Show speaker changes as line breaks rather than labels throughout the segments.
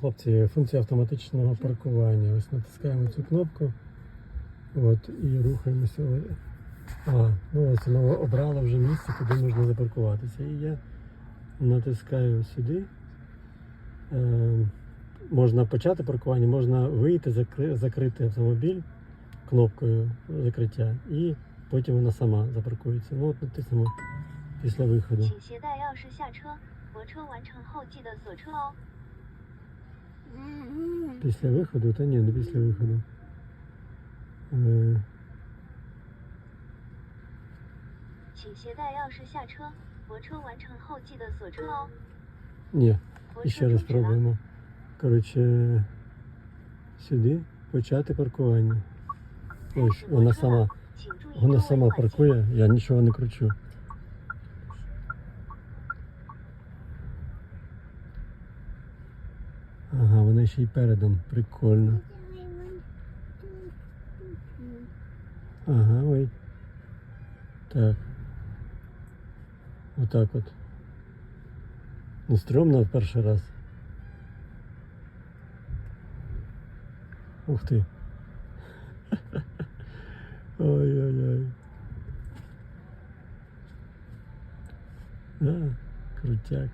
Хлопці, функція автоматичного паркування. Ось натискаємо цю кнопку. От, і рухаємося. А, ну ось воно обрало вже місце, куди можна запаркуватися. І я натискаю сюди. Е, можна почати паркування, можна вийти, закри- закрити автомобіль кнопкою закриття, і потім вона сама запаркується. Ну от натиснемо після виходу. Після виходу, та ні, не після виходу. Е... Ні, ще раз пробуємо. Коротше, сюди почати паркування. Ось, вона сама, вона сама паркує, я нічого не кручу. Ага, вона ще й передом. Прикольно. Ага, ой. Так. Отак от. Ну, стрьомно в перший раз. Ух ти. Ой-ой-ой. Да, крутяк.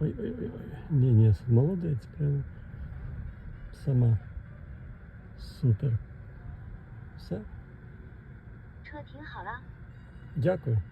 Ой-ой-ой. Не-не, молодець прям. Сама. Супер. Все. Дякую.